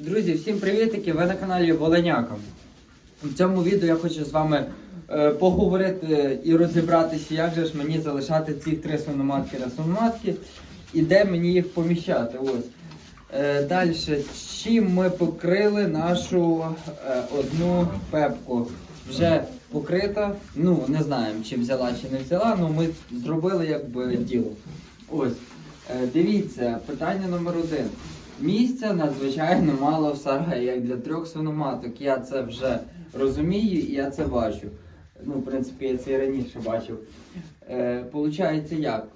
Друзі, всім привітики! Ви на каналі Воленяка. В цьому відео я хочу з вами е, поговорити і розібратися, як же ж мені залишати ці три свиноматки на свиноматки і де мені їх поміщати. Ось. Е, Далі, чим ми покрили нашу е, одну пепку? Вже покрита. Ну, не знаємо, чи взяла, чи не взяла, але ми зробили якби діло. Ось. Е, Дивіться, питання номер один. Місця надзвичайно мало в сараї, як для трьох свиноматок. Я це вже розумію і я це бачу. Ну, в принципі, я це і раніше бачив. Е, Получається як?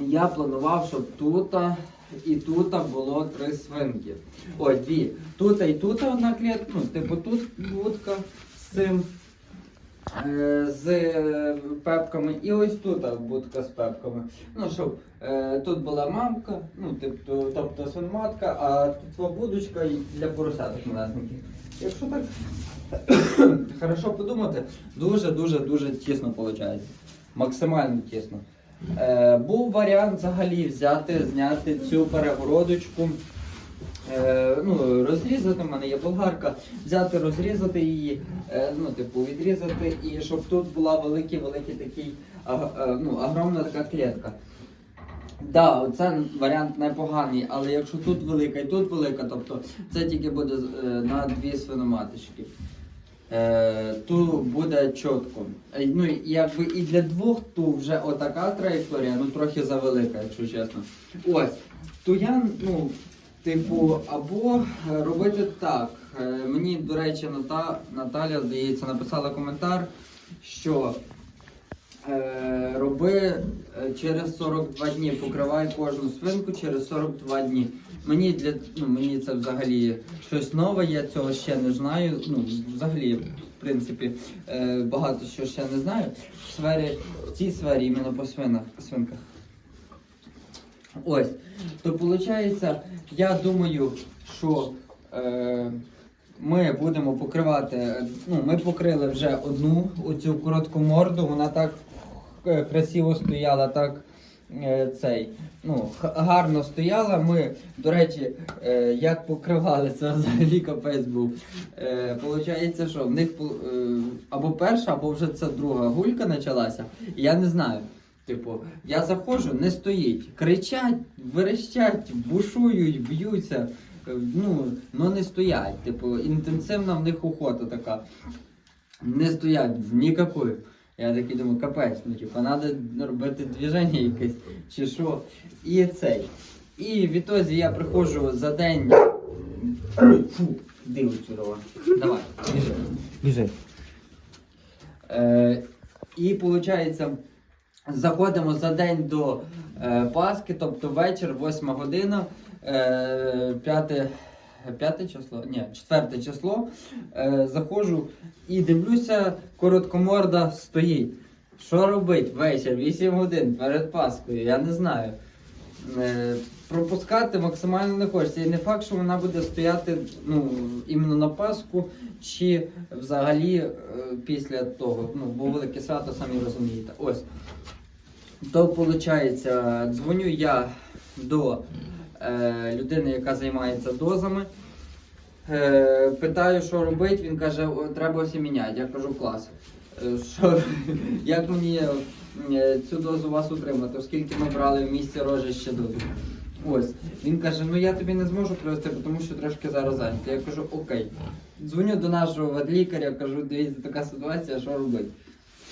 Я планував, щоб тут і тут було три свинки. Ой, дві. Тут і тут одна клітка, ну, типу тут будка з цим. Е, З е, пепками, і ось тут будка з пепками. Ну, щоб е, тут була мамка, ну, тобто, тобто свиноматка, а тут будочка для поросяток малесеньких. Якщо так хорошо подумати, дуже-дуже дуже тісно виходить. Максимально тісно. Був варіант взагалі взяти, зняти цю перегородочку. Е, ну, розрізати, в мене є болгарка, взяти, розрізати її, е, ну, типу, відрізати, і щоб тут була великий, великий такий, е, ну, огромна така клітка. Да, це варіант непоганий, але якщо тут велика і тут велика, тобто це тільки буде на дві свиноматочки. Е, тут буде чітко. Ну, якби і для двох, то вже отака траєкторія, ну трохи завелика, якщо чесно. Ось. То я, ну, типу, або е, робити так. Е, Мені, до речі, Ната, Наталя, здається, написала коментар, що е, роби е, через 42 дні, покривай кожну свинку через 42 дні. Мені для ну, мені це взагалі щось нове, я цього ще не знаю. Ну, взагалі, в принципі, е, багато що ще не знаю. В сфері, в цій сфері, іменно по свинах, свинках. Ось. То виходить, я думаю, що е, ми будемо покривати. Ну, ми покрили вже одну оцю коротку морду, вона так е, красиво стояла, так е, цей. Ну, гарно стояла. Ми, до речі, е, як покривали, це взагалі капець був. Е, Получається, що в них е, або перша, або вже це друга гулька почалася. Я не знаю. Типу, я заходжу, не стоїть. Кричать, верещать, бушують, б'ються. Е, Ну, ну не стоять. Типу, інтенсивна в них охота така. Не стоять ніякої. Я такий думаю, капець, ну типу, треба робити движення якесь чи що. І цей. І відтоді я приходжу за день. Фу, диво чудово. Давай, біжи. Біжи. Е, і виходить, заходимо за день до е, Пасхи, тобто вечір, 8 година, е, 5, 5 число? Ні, 4 число. Е, заходжу і дивлюся, короткоморда стоїть. Що робить вечір, 8 годин перед Пасхою, я не знаю. Е, пропускати максимально не хочеться. І не факт, що вона буде стояти ну, іменно на Пасху, чи взагалі е, після того. Ну, бо велике свято, самі розумієте. Ось. То виходить, дзвоню я до е, людини, яка займається дозами. Е, питаю, що робити, він каже, «О, треба осіміняти. Я кажу, клас. Е, Що, як мені цю дозу вас утримати, оскільки ми брали в місці рожище дозу. Ось. Він каже, ну я тобі не зможу привезти, тому що трошки зараз зайнято. Я кажу, окей. Дзвоню до нашого ветлікаря, кажу, дивіться, така ситуація, що робити.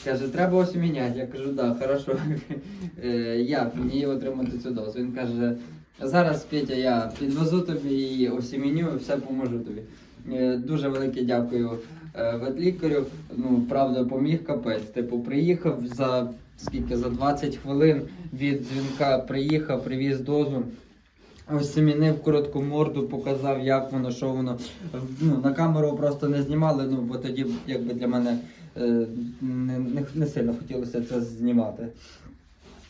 Каже, треба ось міняти. Я кажу, да, хорошо. Е, Як мені отримати цю дозу? Він каже, зараз Петя, я підвезу тобі її, осіміню, все поможу тобі. Е, Дуже велике дякую е, ветлікарю. Ну, правда, поміг капець. Типу, приїхав за скільки за 20 хвилин від дзвінка, приїхав, привіз дозу. Осімінив коротку морду, показав, як воно, що воно. Ну, на камеру просто не знімали, ну бо тоді якби для мене е, не, не, не сильно хотілося це знімати.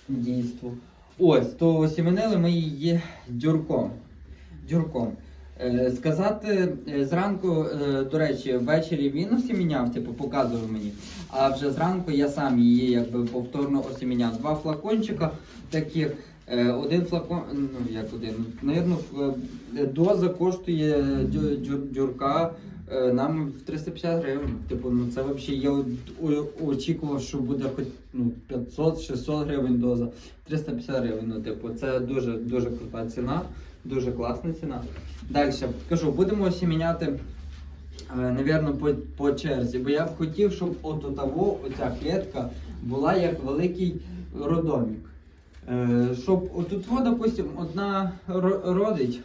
Дійство. Ось, то осіменили ми її дюрком. Дюрком. Е, сказати е, зранку, е, до речі, ввечері він осіміняв, типу показував мені. А вже зранку я сам її якби повторно осіміняв. Два флакончика таких один флакон, ну як один, навірно, доза коштує дю- дю- дюрка нам в 350 гривень. Типу, ну це взагалі я очікував, що буде хоч ну, 500-600 гривень доза. 350 гривень. Ну, типу, це дуже дуже крута ціна, дуже класна ціна. Далі кажу, будемо осіміняти. Е, Навірно, по, по черзі, бо я б хотів, щоб от того, оця клітка була як великий родомік. Е, щоб отут, во, допустим, одна родить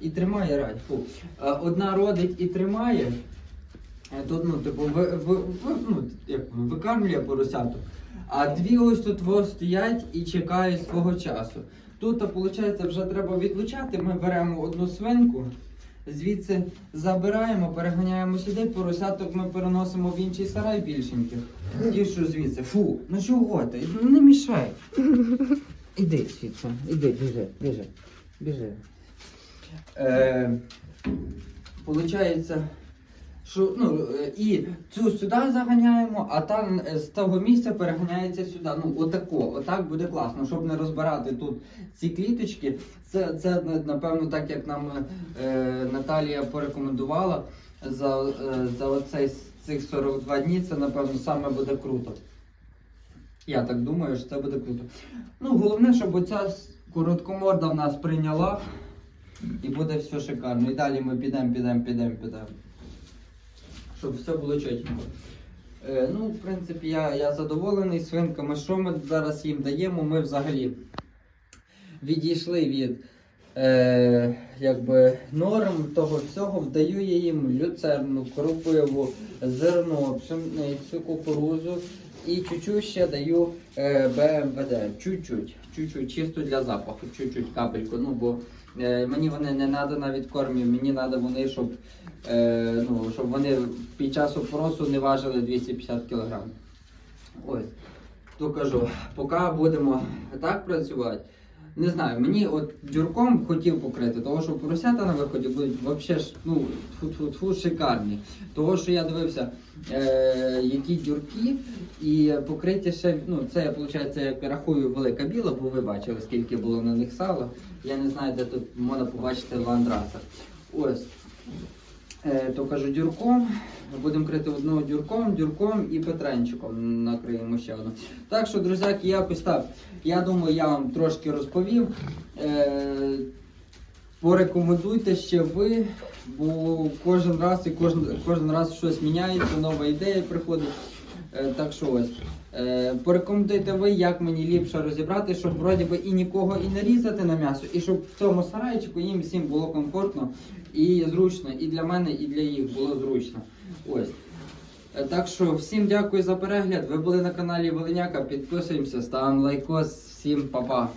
і тримає рай. Фу. Е, одна родить і тримає. е, Тут, ну, типу, ви, ви, ви, ну, як, викармлює поросяток. А дві ось тут стоять і чекають свого часу. Тут, виходить, вже треба відлучати. Ми беремо одну свинку, звідси забираємо, переганяємо сюди, поросяток ми переносимо в інший сарай більшеньких. Ті, що звідси. Фу, ну чого ти? Ну не мішай. Іди звідси, іди, біжи, біжи, біжи. Е, Получається, що ну, е, і цю сюди заганяємо, а там е, з того місця переганяється сюди. Ну, отако, отак буде класно, щоб не розбирати тут ці кліточки. Це, це напевно, так як нам е, Наталія порекомендувала за, е, за оцей цих 42 дні, це напевно саме буде круто. Я так думаю, що це буде круто. Ну, головне, щоб оця короткоморда в нас прийняла і буде все шикарно. І далі ми підемо, підемо, підемо, підемо. Щоб все було чотенько. Е, ну, в принципі, я, я задоволений свинками. Що ми зараз їм даємо? Ми взагалі відійшли від е, якби, норм того всього, вдаю я їм люцерну, кропиву, зерно, пшеницю, кукурузу і чуть-чуть ще даю е, БМВД. Чуть-чуть, чуть-чуть, чисто для запаху, чуть-чуть капельку. Ну, бо е, мені вони не треба навіть кормі, мені треба вони, щоб, е, ну, щоб вони під час опросу не важили 250 кг. Ось. То кажу, поки будемо так працювати. Не знаю, мені от дюрком хотів покрити, того що поросята на виході будуть взагалі ж, ну, тьфу-тьфу-тьфу, шикарні. Того, що я дивився, е, які дюрки, і покриття ще, ну, це я, виходить, як рахую велика біла, бо ви бачили, скільки було на них сала. Я не знаю, де тут можна побачити ландраса. Ось. Е, то кажу дюрком. Будемо крити одного дюрком, дюрком і петренчиком накриємо ще одну. Так що, друзяки, якось так. Я думаю, я вам трошки розповів. Е, порекомендуйте ще ви, бо кожен раз і кожен, кожен раз щось міняється, нова ідея приходить. Е, так що ось. Е, порекомендуйте ви, як мені ліпше розібрати, щоб вроді би і нікого і не різати на м'ясо, і щоб в цьому сарайчику їм всім було комфортно і зручно, і для мене, і для їх було зручно. Ось. Е, Так що всім дякую за перегляд. Ви були на каналі Волиняка. Підписуємося, ставимо лайкос. Всім па-па.